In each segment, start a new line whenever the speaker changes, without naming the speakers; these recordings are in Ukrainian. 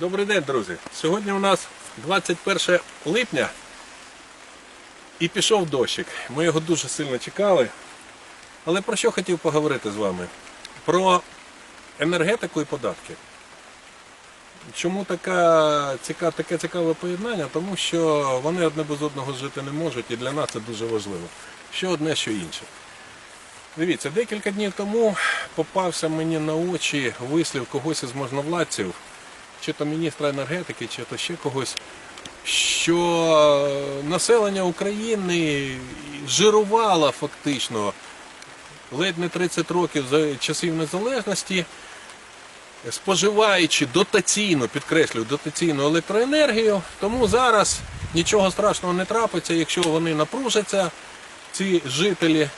Добрий день, друзі. Сьогодні у нас 21 липня і пішов дощик. Ми його дуже сильно чекали. Але про що хотів поговорити з вами? Про енергетику і податки. Чому така, ціка, таке цікаве поєднання? Тому що вони одне без одного жити не можуть, і для нас це дуже важливо. Що одне, що інше. Дивіться, декілька днів тому попався мені на очі вислів когось із можновладців, чи то міністра енергетики, чи то ще когось, що населення України жирувало фактично ледь не 30 років за часів незалежності, споживаючи дотаційну, підкреслюю, дотаційну електроенергію, тому зараз нічого страшного не трапиться, якщо вони напружаться, ці жителі,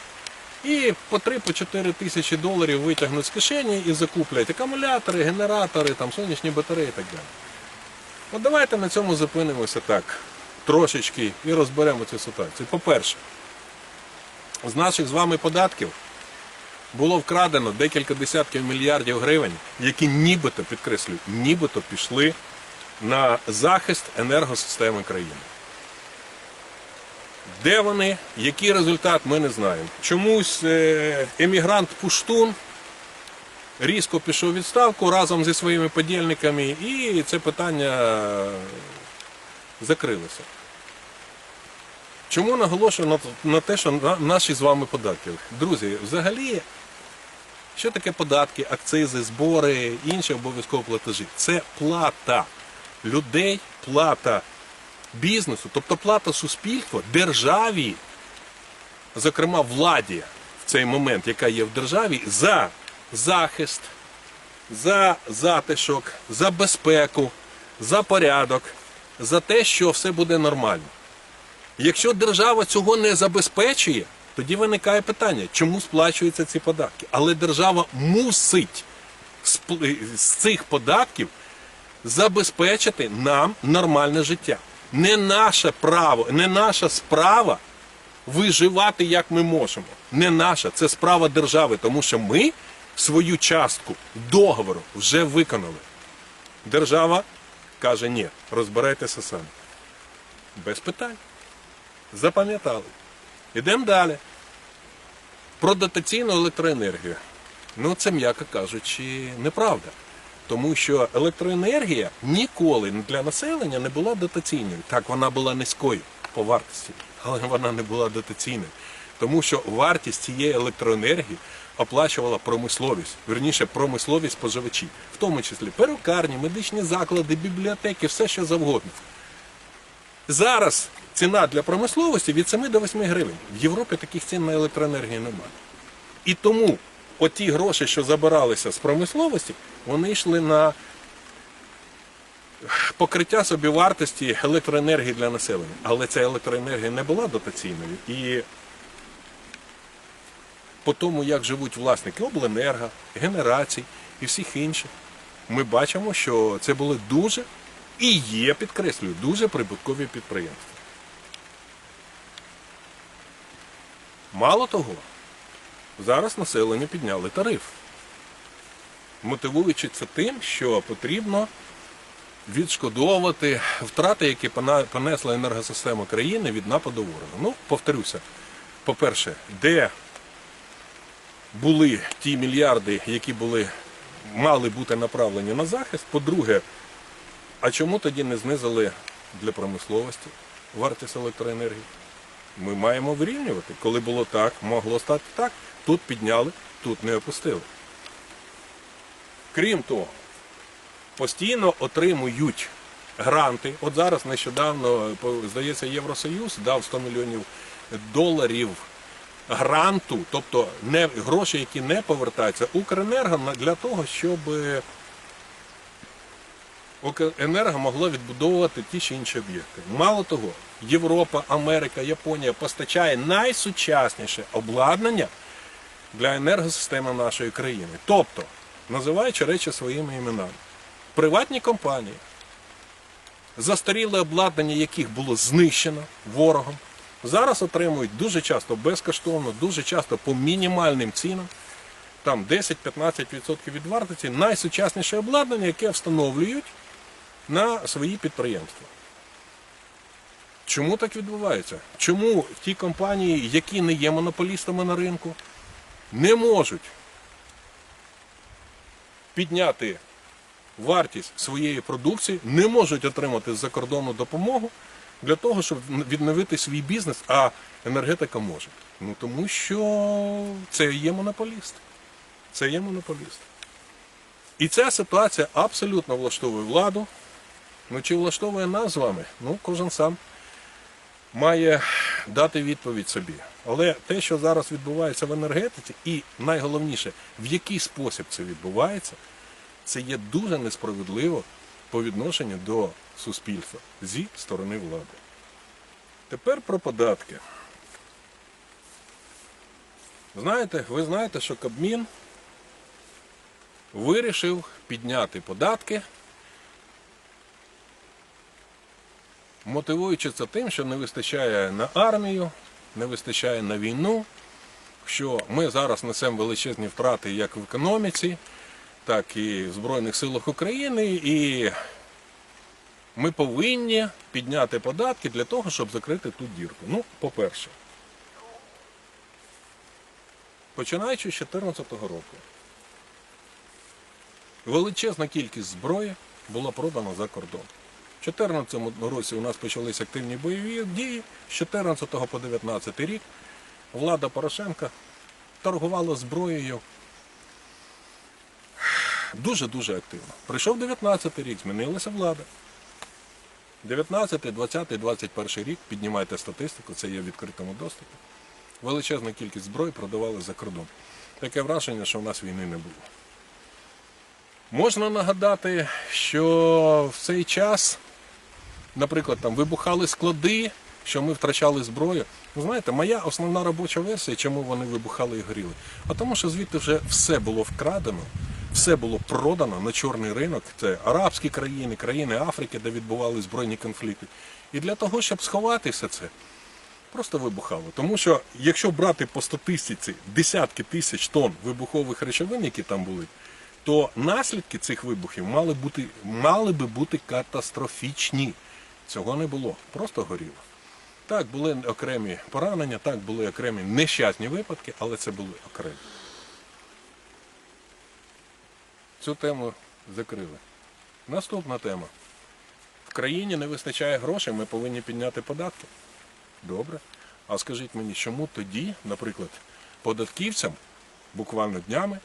і по 3-4 тисячі доларів витягнуть з кишені і закуплять акумулятори, генератори, там, сонячні батареї і так далі. От давайте на цьому зупинимося так трошечки і розберемо цю ситуацію. По-перше, з наших з вами податків було вкрадено декілька десятків мільярдів гривень, які нібито, підкреслюю, нібито пішли на захист енергосистеми країни. Де вони, який результат, ми не знаємо. Чомусь е, емігрант Пуштун різко пішов відставку разом зі своїми подільниками, і це питання закрилося. Чому наголошую на, на те, що наші з вами податки? Друзі, взагалі, що таке податки, акцизи, збори, інші обов'язкові платежі? Це плата людей, плата бізнесу, тобто плата суспільства державі, зокрема владі в цей момент, яка є в державі, за захист, за затишок, за безпеку, за порядок, за те, що все буде нормально. Якщо держава цього не забезпечує, тоді виникає питання, чому сплачуються ці податки. Але держава мусить з цих податків забезпечити нам нормальне життя. Не наше право, не наша справа виживати як ми можемо. Не наша, це справа держави, тому що ми свою частку договору вже виконали. Держава каже, ні, розбирайтеся самі. Без питань. Запам'ятали. Ідемо далі. Про дотаційну електроенергію. Ну, це, м'яко кажучи, неправда. Тому що електроенергія ніколи для населення не була дотаційною. Так, вона була низькою по вартості, але вона не була дотаційною. Тому що вартість цієї електроенергії оплачувала промисловість, верніше промислові споживачі, в тому числі перукарні, медичні заклади, бібліотеки, все що завгодно. Зараз ціна для промисловості від 7 до 8 гривень. В Європі таких цін на електроенергію немає. І тому оті гроші, що забиралися з промисловості, вони йшли на покриття собівартості електроенергії для населення. Але ця електроенергія не була дотаційною. І по тому, як живуть власники обленерго, генерацій і всіх інших, ми бачимо, що це були дуже і є, підкреслюю, дуже прибуткові підприємства. Мало того, зараз населення підняли тариф, мотивуючи це тим, що потрібно відшкодовувати втрати, які понесла енергосистема країни від нападу ворога. Ну, повторюся, по-перше, де були ті мільярди, які були, мали бути направлені на захист. По-друге, а чому тоді не знизили для промисловості вартість електроенергії? Ми маємо вирівнювати. Коли було так, могло стати так. Тут підняли, тут не опустили. Крім того, постійно отримують гранти. От зараз нещодавно, здається, Євросоюз дав 100 мільйонів доларів гранту, тобто не, гроші, які не повертаються, Укренерго для того, щоб е, Укренерго могло відбудовувати ті чи інші об'єкти. Мало того, Європа, Америка, Японія постачає найсучасніше обладнання для енергосистеми нашої країни. Тобто, називаючи речі своїми іменами, приватні компанії, застаріле обладнання яких було знищено ворогом, зараз отримують дуже часто безкоштовно, дуже часто по мінімальним цінам, там 10-15% від вартості, найсучасніше обладнання, яке встановлюють на свої підприємства. Чому так відбувається? Чому ті компанії, які не є монополістами на ринку, не можуть підняти вартість своєї продукції, не можуть отримати з-за кордону допомогу для того, щоб відновити свій бізнес, а енергетика може. Ну тому що це є монополіст. Це є монополіст. І ця ситуація абсолютно влаштовує владу. Ну чи влаштовує нас з вами? Ну, кожен сам має дати відповідь собі. Але те, що зараз відбувається в енергетиці, і найголовніше, в який спосіб це відбувається, це є дуже несправедливо по відношенню до суспільства зі сторони влади. Тепер про податки. Знаєте, ви знаєте, що Кабмін вирішив підняти податки, мотивуючи це тим, що не вистачає на армію, не вистачає на війну, що ми зараз несемо величезні втрати як в економіці, так і в Збройних силах України, і ми повинні підняти податки для того, щоб закрити ту дірку. Ну, по-перше, починаючи з 2014 року, величезна кількість зброї була продана за кордон. У 2014 році у нас почалися активні бойові дії, з 2014 по 2019 рік влада Порошенка торгувала зброєю дуже-дуже активно. Прийшов 19 рік, змінилася влада. 19, 20, 21 рік, піднімайте статистику, це є в відкритому доступі. Величезна кількість зброї продавали за кордон. Таке враження, що в нас війни не було. Можна нагадати, що в цей час, наприклад, там вибухали склади, що ми втрачали зброю. Ви знаєте, моя основна робоча версія, чому вони вибухали і горіли. А тому, що звідти вже все було вкрадено, все було продано на чорний ринок. Це арабські країни, країни Африки, де відбували збройні конфлікти. І для того, щоб сховати все це, просто вибухало. Тому що якщо брати по статистиці десятки тисяч тонн вибухових речовин, які там були, то наслідки цих вибухів мали, бути, мали би бути катастрофічні. Цього не було, просто горіло. Так, були окремі поранення, так, були окремі нещасні випадки, але це були окремі. Цю тему закрили. Наступна тема. В країні не вистачає грошей, ми повинні підняти податки. Добре. А скажіть мені, чому тоді, наприклад, податківцям буквально днями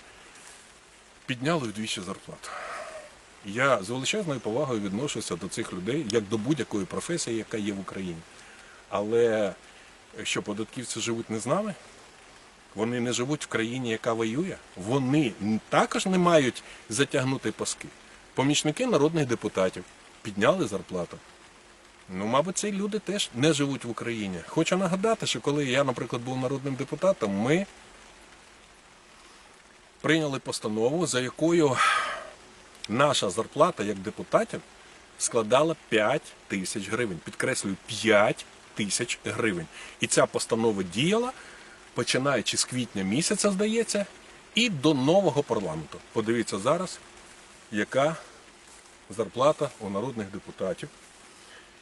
підняли вдвічі зарплату? Я з величезною повагою відношуся до цих людей як до будь-якої професії, яка є в Україні. Але що податківці живуть не з нами? Вони не живуть в країні, яка воює. Вони також не мають затягнути паски. Помічники народних депутатів підняли зарплату. Ну, мабуть, ці люди теж не живуть в Україні. Хочу нагадати, що коли я, наприклад, був народним депутатом, ми прийняли постанову, за якою наша зарплата як депутатів складала 5 тисяч гривень. Підкреслюю, 5 тисяч гривень. І ця постанова діяла, починаючи з квітня місяця, здається, і до нового парламенту. Подивіться зараз, яка зарплата у народних депутатів.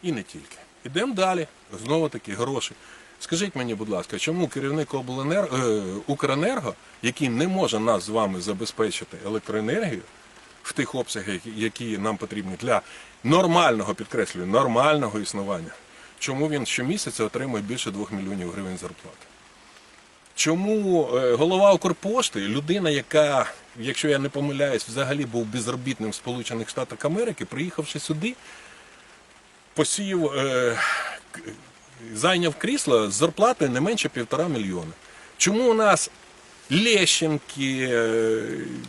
І не тільки. Ідемо далі. Знову таки гроші. Скажіть мені, будь ласка, чому керівник обленерго, е, Укренерго, який не може нас з вами забезпечити електроенергію в тих обсягах, які нам потрібні для нормального, підкреслюю, нормального існування, чому він щомісяця отримує більше 2 мільйонів гривень зарплати? Чому е, голова Укрпошти, людина, яка, якщо я не помиляюсь, взагалі був безробітним в Сполучених Штатах Америки, приїхавши сюди, посів, е, зайняв крісло з зарплатою не менше півтора мільйона. Чому у нас Лещенки, е,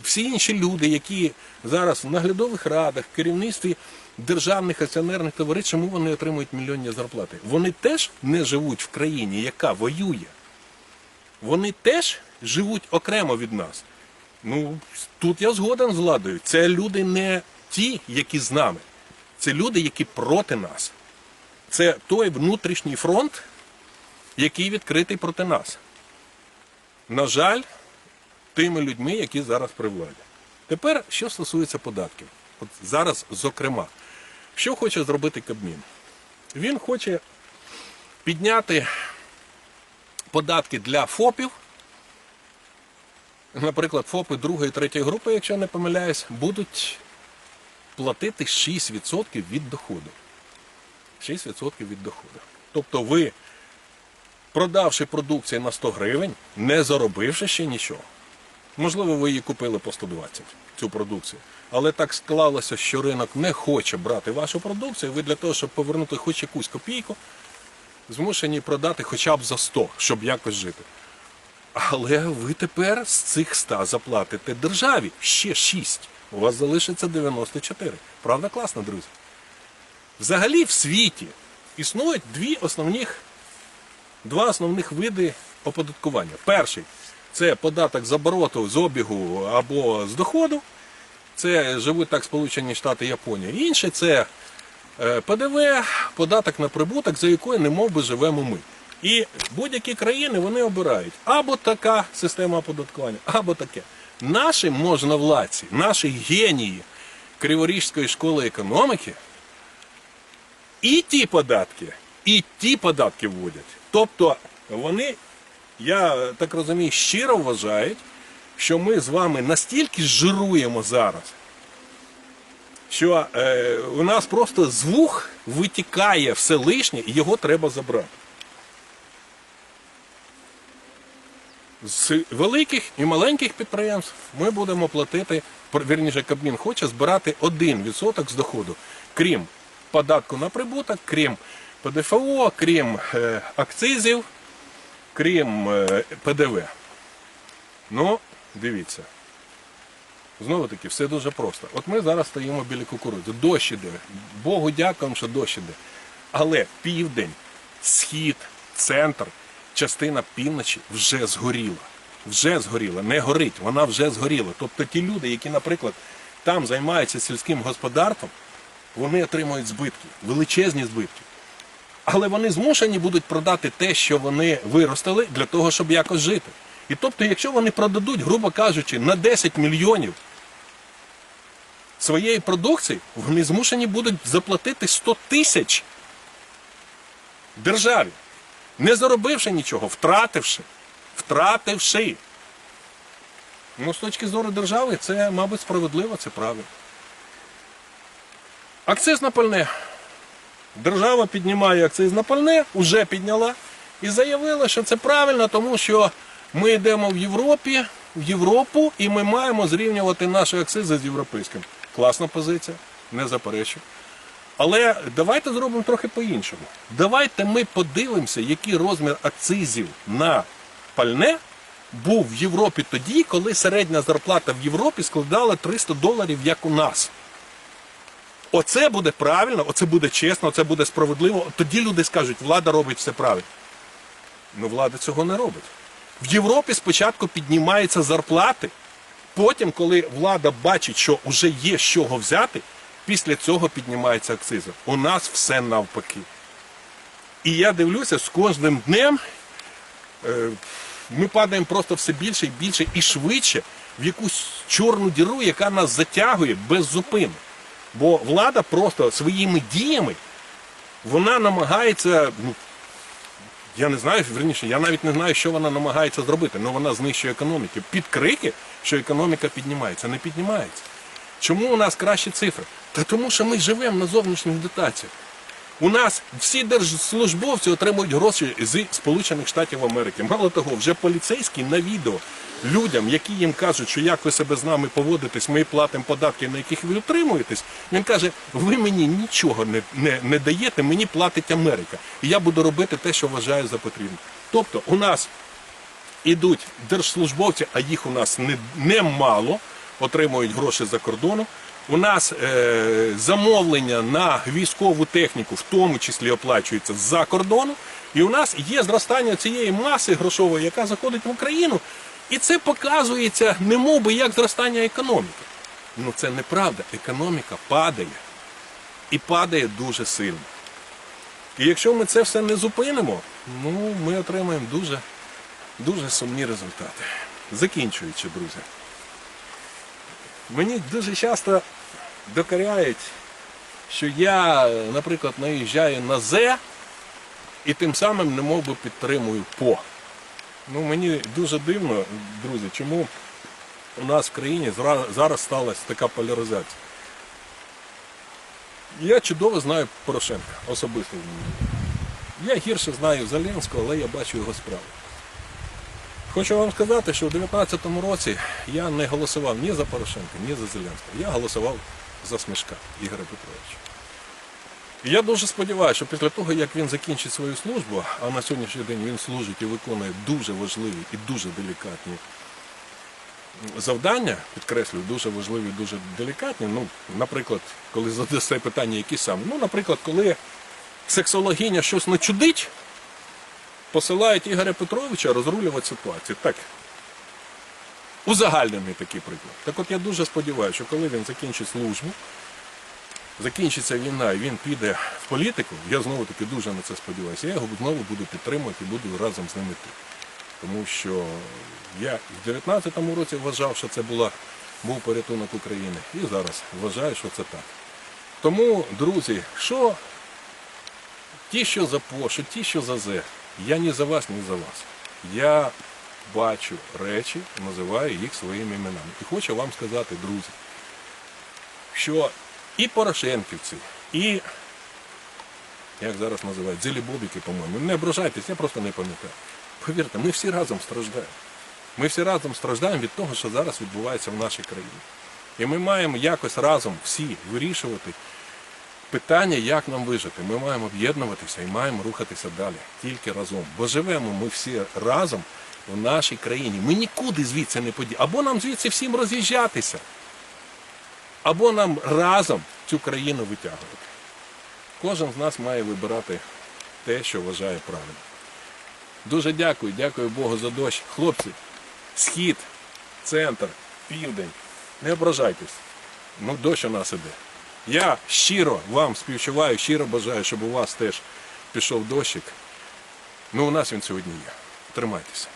всі інші люди, які зараз в наглядових радах, в керівництві державних акціонерних товариств, чому вони отримують мільйонні зарплати? Вони теж не живуть в країні, яка воює. Вони теж живуть окремо від нас. Ну, тут я згоден з владою. Це люди не ті, які з нами. Це люди, які проти нас. Це той внутрішній фронт, який відкритий проти нас. На жаль, тими людьми, які зараз при владі. Тепер, що стосується податків. От зараз, зокрема, Що хоче зробити Кабмін? Він хоче підняти податки для ФОПів. Наприклад, ФОПи другої, третьої групи, якщо я не помиляюсь, будуть платити 6% від доходу. 6% від доходу. Тобто ви, продавши продукцію на 100 гривень, не заробивши ще нічого. Можливо, ви її купили по 120, цю продукцію. Але так склалося, що ринок не хоче брати вашу продукцію. Ви для того, щоб повернути хоч якусь копійку, змушені продати хоча б за 100, щоб якось жити. Але ви тепер з цих 100 заплатите державі ще 6. У вас залишиться 94. Правда, класно, друзі? Взагалі в світі існують дві основних, два основних види оподаткування. Перший це податок з обороту, з обігу або з доходу. Це живуть так Сполучені Штати Японія. Інший це ПДВ, податок на прибуток, за якою не би живемо ми. І будь-які країни вони обирають або така система оподаткування, або таке. Наші можновладці, наші генії Криворізької школи економіки і ті податки, і ті податки вводять. Тобто вони, я так розумію, щиро вважають, що ми з вами настільки жируємо зараз, що е, у нас просто з вух витікає все лишнє, і його треба забрати. З великих і маленьких підприємств ми будемо платити, вірніше, Кабмін хоче збирати 1% з доходу, крім податку на прибуток, крім ПДФО, крім е, акцизів, крім е, ПДВ. Ну, дивіться. Знову таки, все дуже просто. От ми зараз стоїмо біля кукурудзи. Дощ іде. Богу дякуємо, що дощ іде. Але південь, схід, центр, частина півночі вже згоріла. Вже згоріла, не горить, вона вже згоріла. Тобто ті люди, які, наприклад, там займаються сільським господарством, вони отримують збитки, величезні збитки. Але вони змушені будуть продати те, що вони виростили, для того, щоб якось жити. І тобто, якщо вони продадуть, грубо кажучи, на 10 мільйонів своєї продукції, вони змушені будуть заплатити 100 тисяч державі, не заробивши нічого, втративши. Втративши. Ну, з точки зору держави, це, мабуть, справедливо, це правильно. Акциз на пальне. Держава піднімає акциз на пальне, уже підняла, і заявила, що це правильно, тому що ми йдемо в Європі, в Європу, і ми маємо зрівнювати наші акцизи з європейським. Класна позиція, не заперечую. Але давайте зробимо трохи по-іншому. Давайте ми подивимося, який розмір акцизів на пальне був в Європі тоді, коли середня зарплата в Європі складала 300 доларів, як у нас. Оце буде правильно, оце буде чесно, оце буде справедливо. Тоді люди скажуть, влада робить все правильно. Ну, влада цього не робить. В Європі спочатку піднімаються зарплати, потім, коли влада бачить, що вже є з чого взяти, після цього піднімаються акцизи. У нас все навпаки. І я дивлюся, з кожним днем е, ми падаємо просто все більше і більше і швидше в якусь чорну діру, яка нас затягує без зупину. Бо влада просто своїми діями вона намагається, ну, я не знаю, верніше, я навіть не знаю, що вона намагається зробити, але вона знищує економіку. Під крики, що економіка піднімається, не піднімається. Чому у нас кращі цифри? Та тому, що ми живемо на зовнішніх дотаціях. У нас всі держслужбовці отримують гроші з Сполучених Штатів Америки. Мало того, вже поліцейські на відео людям, які їм кажуть, що як ви себе з нами поводитесь, ми платимо податки, на яких ви утримуєтесь. Він каже: ви мені нічого не, не, не даєте, мені платить Америка. І я буду робити те, що вважаю за потрібне. Тобто, у нас ідуть держслужбовці, а їх у нас не, немало, отримують гроші за кордону. У нас е, замовлення на військову техніку, в тому числі оплачується за кордону. І у нас є зростання цієї маси грошової, яка заходить в Україну. І це показується не мов би як зростання економіки. Ну це неправда. Економіка падає. І падає дуже сильно. І якщо ми це все не зупинимо, ну ми отримаємо дуже, дуже сумні результати. Закінчуючи, друзі. Мені дуже часто докоряють, що я, наприклад, наїжджаю на З і тим самим не мов би підтримую по. Ну, мені дуже дивно, друзі, чому у нас в країні зараз сталася така поляризація. Я чудово знаю Порошенка особисто. Я гірше знаю Зеленського, але я бачу його справи. Хочу вам сказати, що у 2019 році я не голосував ні за Порошенка, ні за Зеленського. Я голосував за Смішка Ігоря Петровича. Я дуже сподіваюся, що після того, як він закінчить свою службу, а на сьогоднішній день він служить і виконує дуже важливі і дуже делікатні завдання, підкреслюю, дуже важливі, і дуже делікатні. Ну, наприклад, коли задасте питання, які саме. Ну, наприклад, коли сексологиня щось не чудить, посилають Ігоря Петровича розрулювати ситуацію. Так. Узагальнений такий приклад. Так от я дуже сподіваюся, що коли він закінчить службу, закінчиться війна і він піде в політику, я знову таки дуже на це сподіваюся. Я його знову буду підтримувати і буду разом з ними йти. Тому що я в 19-му році вважав, що це була, був порятунок України. І зараз вважаю, що це так. Тому, друзі, що ті, що за ПО, що ті, що за З, я ні за вас, ні за вас. Я бачу речі, називаю їх своїми іменами. І хочу вам сказати, друзі, що і Порошенківці, і, як зараз називають, зелібобіки, по-моєму, не ображайтесь, я просто не пам'ятаю. Повірте, ми всі разом страждаємо. Ми всі разом страждаємо від того, що зараз відбувається в нашій країні. І ми маємо якось разом всі вирішувати питання, як нам вижити. Ми маємо об'єднуватися і маємо рухатися далі. Тільки разом. Бо живемо ми всі разом в нашій країні. Ми нікуди звідси не подіємо. Або нам звідси всім роз'їжджатися, або нам разом цю країну витягувати. Кожен з нас має вибирати те, що вважає правильним. Дуже дякую, дякую Богу за дощ. Хлопці, схід, центр, південь. Не ображайтесь. Ну, дощ у нас іде. Я щиро вам співчуваю, щиро бажаю, щоб у вас теж пішов дощик. Ну, у нас він сьогодні є. Тримайтеся.